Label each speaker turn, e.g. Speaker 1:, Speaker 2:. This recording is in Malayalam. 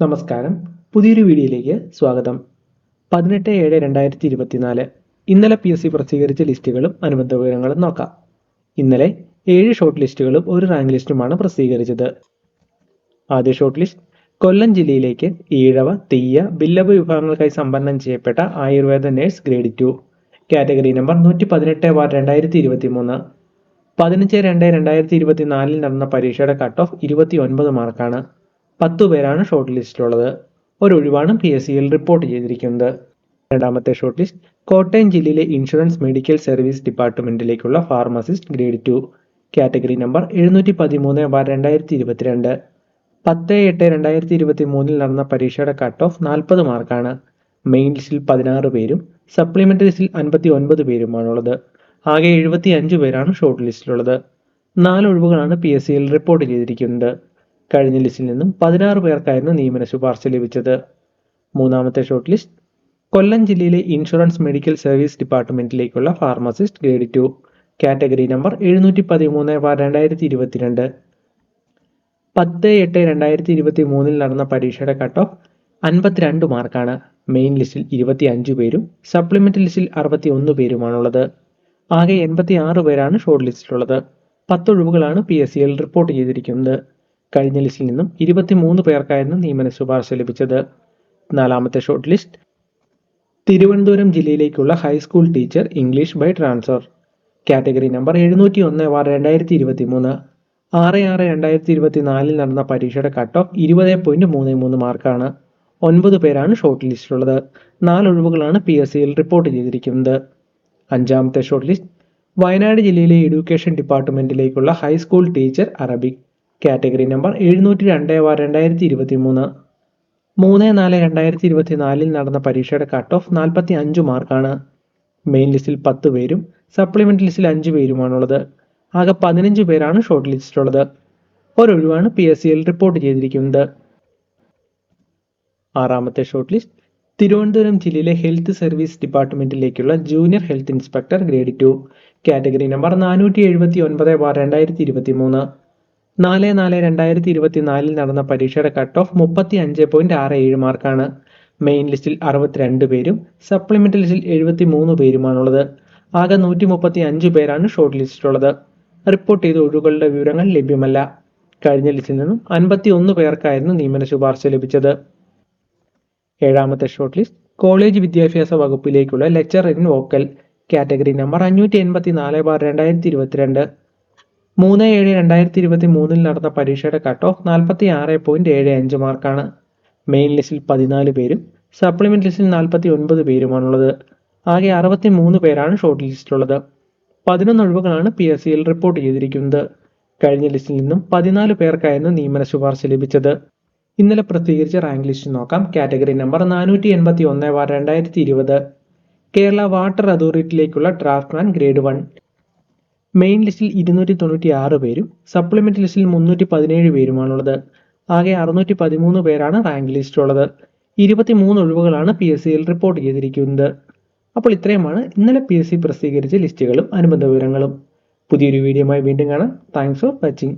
Speaker 1: നമസ്കാരം. പുതിയൊരു വീഡിയോയിലേക്ക് സ്വാഗതം. പതിനെട്ട് ഏഴ് രണ്ടായിരത്തി ഇരുപത്തിനാല്. ഇന്നലെ പി എസ് സി പ്രസിദ്ധീകരിച്ച ലിസ്റ്റുകളും അനുബന്ധ വിവരങ്ങളും നോക്കാം. ഇന്നലെ ഏഴ് ഷോർട്ട് ലിസ്റ്റുകളും ഒരു റാങ്ക് ലിസ്റ്റുമാണ് പ്രസിദ്ധീകരിച്ചത്. ആദ്യ ഷോർട്ട് ലിസ്റ്റ് കൊല്ലം ജില്ലയിലേക്ക് ഈഴവ തീയ ബില്ലവ വിഭാഗങ്ങൾക്കായി സംവരണം ചെയ്യപ്പെട്ട Ayurveda nurse grade two category number നൂറ്റി പതിനെട്ട് ബാർ രണ്ടായിരത്തി ഇരുപത്തി മൂന്ന് പതിനഞ്ച് രണ്ട് രണ്ടായിരത്തി ഇരുപത്തി നാലിൽ നടന്ന പരീക്ഷയുടെ കട്ട് ഓഫ് ഇരുപത്തി ഒൻപത് മാർക്കാണ് പത്തു പേരാണ് ഷോർട്ട് ലിസ്റ്റിലുള്ളത് ഒരൊഴിവാണ് പി എസ് സിയിൽ റിപ്പോർട്ട് ചെയ്തിരിക്കുന്നത്. രണ്ടാമത്തെ ഷോർട്ട് ലിസ്റ്റ് കോട്ടയം ജില്ലയിലെ insurance medical service ഡിപ്പാർട്ട്മെന്റിലേക്കുള്ള pharmacist grade two category number എഴുന്നൂറ്റി പതിമൂന്ന് ബാർ രണ്ടായിരത്തി ഇരുപത്തിരണ്ട് പത്ത് എട്ട് രണ്ടായിരത്തി ഇരുപത്തി മൂന്നിൽ നടന്ന പരീക്ഷയുടെ കട്ട് ഓഫ് നാൽപ്പത് മാർക്കാണ് മെയിൻ ലിസ്റ്റിൽ പതിനാറ് പേരും സപ്ലിമെന്ററി ലിസ്റ്റിൽ അൻപത്തി ഒൻപത് പേരുമാണുള്ളത്. ആകെ എഴുപത്തി അഞ്ച് പേരാണ് ഷോർട്ട് ലിസ്റ്റിലുള്ളത് നാല് ഒഴിവുകളാണ് പി എസ് സിയിൽ റിപ്പോർട്ട് ചെയ്തിരിക്കുന്നത്. കഴിഞ്ഞ ലിസ്റ്റിൽ നിന്നും പതിനാറ് പേർക്കായിരുന്നു നിയമന ശുപാർശ ലഭിച്ചത്. മൂന്നാമത്തെ ഷോർട്ട് ലിസ്റ്റ് കൊല്ലം ജില്ലയിലെ insurance medical service ഡിപ്പാർട്ട്മെന്റിലേക്കുള്ള pharmacist grade two category number എഴുന്നൂറ്റി പതിമൂന്ന് രണ്ടായിരത്തി ഇരുപത്തിരണ്ട് പത്ത് എട്ട് രണ്ടായിരത്തി ഇരുപത്തി മൂന്നിൽ നടന്ന പരീക്ഷയുടെ കട്ട് ഓഫ് അൻപത്തിരണ്ട് മാർക്കാണ്. മെയിൻ ലിസ്റ്റിൽ ഇരുപത്തി അഞ്ച് പേരും സപ്ലിമെന്റ് ലിസ്റ്റിൽ അറുപത്തി ഒന്ന് പേരുമാണുള്ളത്. ആകെ എൺപത്തി ആറ് പേരാണ് ഷോർട്ട് ലിസ്റ്റിലുള്ളത് പത്ത് ഒഴിവുകളാണ് പി എസ് സിയിൽ റിപ്പോർട്ട് ചെയ്തിരിക്കുന്നത്. കഴിഞ്ഞ ലിസ്റ്റിൽ നിന്നും ഇരുപത്തിമൂന്ന് പേർക്കായിരുന്നു നിയമന ശുപാർശ ലഭിച്ചത്. നാലാമത്തെ short list Thiruvananthapuram ജില്ലയിലേക്കുള്ള high school teacher English by transfer. Category number എഴുന്നൂറ്റി ഒന്ന് വാർ രണ്ടായിരത്തി ഇരുപത്തി മൂന്ന് ആറ് ആറ് രണ്ടായിരത്തി ഇരുപത്തി നാലിൽ നടന്ന പരീക്ഷയുടെ കട്ട് ഓഫ് ഇരുപത് പോയിന്റ് മൂന്ന് മൂന്ന് മാർക്കാണ്. ഒൻപത് പേരാണ് ഷോർട്ട് ലിസ്റ്റിലുള്ളത് നാല് ഒഴിവുകളാണ് പി എസ് സിയിൽ റിപ്പോർട്ട് ചെയ്തിരിക്കുന്നത്. അഞ്ചാമത്തെ ഷോർട്ട് ലിസ്റ്റ് വയനാട് ജില്ലയിലെ education ഡിപ്പാർട്ട്മെന്റിലേക്കുള്ള high school teacher Arabic category number എഴുന്നൂറ്റി രണ്ട് വ രണ്ടായിരത്തി ഇരുപത്തി മൂന്ന് മൂന്ന് നാല് രണ്ടായിരത്തി ഇരുപത്തി നാലിൽ നടന്ന പരീക്ഷയുടെ കട്ട് ഓഫ് നാൽപ്പത്തി അഞ്ച് മാർക്കാണ് മെയിൻ ലിസ്റ്റിൽ പത്ത് പേരും സപ്ലിമെന്റ് ലിസ്റ്റിൽ അഞ്ച് പേരുമാണുള്ളത്. ആകെ പതിനഞ്ച് പേരാണ് ഷോർട്ട് ലിസ്റ്റിലുള്ളത് ഒരൊഴിവാണ് പി എസ് സിയിൽ റിപ്പോർട്ട് ചെയ്തിരിക്കുന്നത്. ആറാമത്തെ ഷോർട്ട് ലിസ്റ്റ് തിരുവനന്തപുരം ജില്ലയിലെ health service ഡിപ്പാർട്ട്മെന്റിലേക്കുള്ള junior health inspector grade two category number നാനൂറ്റി എഴുപത്തി ഒൻപത് ബാർ രണ്ടായിരത്തി ഇരുപത്തി മൂന്ന് നാല് നാല് രണ്ടായിരത്തി ഇരുപത്തി നാലിൽ നടന്ന പരീക്ഷയുടെ കട്ട് ഓഫ് മുപ്പത്തി അഞ്ച് പോയിന്റ് ആറ് ഏഴ് മാർക്കാണ് മെയിൻ ലിസ്റ്റിൽ അറുപത്തിരണ്ട് പേരും സപ്ലിമെന്റ് ലിസ്റ്റിൽ എഴുപത്തി മൂന്ന് പേരുമാണുള്ളത്. ആകെ നൂറ്റി മുപ്പത്തി അഞ്ച് പേരാണ് ഷോർട്ട് ലിസ്റ്റിലുള്ളത് റിപ്പോർട്ട് ചെയ്ത ഒഴിവുകളുടെ വിവരങ്ങൾ ലഭ്യമല്ല. കഴിഞ്ഞ ലിസ്റ്റിൽ നിന്നും അൻപത്തി ഒന്ന് പേർക്കായിരുന്നു നിയമന ശുപാർശ ലഭിച്ചത്. ഏഴാമത്തെ ഷോർട്ട് ലിസ്റ്റ് കോളേജ് വിദ്യാഭ്യാസ വകുപ്പിലേക്കുള്ള lecturer in vocal category number അഞ്ഞൂറ്റി എൺപത്തി നാല് ബാർ രണ്ടായിരത്തി ഇരുപത്തിരണ്ട്. മൂന്ന് ഏഴ് രണ്ടായിരത്തി ഇരുപത്തി മൂന്നിൽ നടന്ന പരീക്ഷയുടെ കട്ട് ഓഫ് നാൽപ്പത്തി ആറ് പോയിന്റ് ഏഴ് അഞ്ച് മാർക്കാണ് മെയിൻ ലിസ്റ്റിൽ പതിനാല് പേരും സപ്ലിമെന്റ് ലിസ്റ്റിൽ നാൽപ്പത്തി ഒൻപത് പേരുമാണുള്ളത്. ആകെ അറുപത്തി മൂന്ന് പേരാണ് ഷോർട്ട് ലിസ്റ്റിലുള്ളത് പതിനൊന്ന് ഒഴിവുകളാണ് പി എസ് സിയിൽ റിപ്പോർട്ട് ചെയ്തിരിക്കുന്നത്. കഴിഞ്ഞ ലിസ്റ്റിൽ നിന്നും പതിനാല് പേർക്കായിരുന്നു നിയമന ശുപാർശ ലഭിച്ചത്. ഇന്നലെ പ്രസിദ്ധീകരിച്ച റാങ്ക് ലിസ്റ്റ് നോക്കാം. കാറ്റഗറി നമ്പർ നാനൂറ്റി എൺപത്തി ഒന്ന് രണ്ടായിരത്തി ഇരുപത് കേരള വാട്ടർ അതോറിറ്റിയിലേക്കുള്ള ഡ്രാഫ്റ്റ്മാൻ ഗ്രേഡ് വൺ മെയിൻ ലിസ്റ്റിൽ ഇരുന്നൂറ്റി തൊണ്ണൂറ്റി ആറ് പേരും സപ്ലിമെന്റ് ലിസ്റ്റിൽ മുന്നൂറ്റി പതിനേഴ് പേരുമാണുള്ളത്. ആകെ അറുന്നൂറ്റി പതിമൂന്ന് പേരാണ് റാങ്ക് ലിസ്റ്റിലുള്ളത് ഇരുപത്തി മൂന്ന് ഒഴിവുകളാണ് പി എസ് സിയിൽ റിപ്പോർട്ട് ചെയ്തിരിക്കുന്നത്. അപ്പോൾ ഇത്രയുമാണ് ഇന്നലെ പി എസ് സി പ്രസിദ്ധീകരിച്ച ലിസ്റ്റുകളും അനുബന്ധ വിവരങ്ങളും. പുതിയൊരു വീഡിയോയുമായി വീണ്ടും കാണാം. Thanks for watching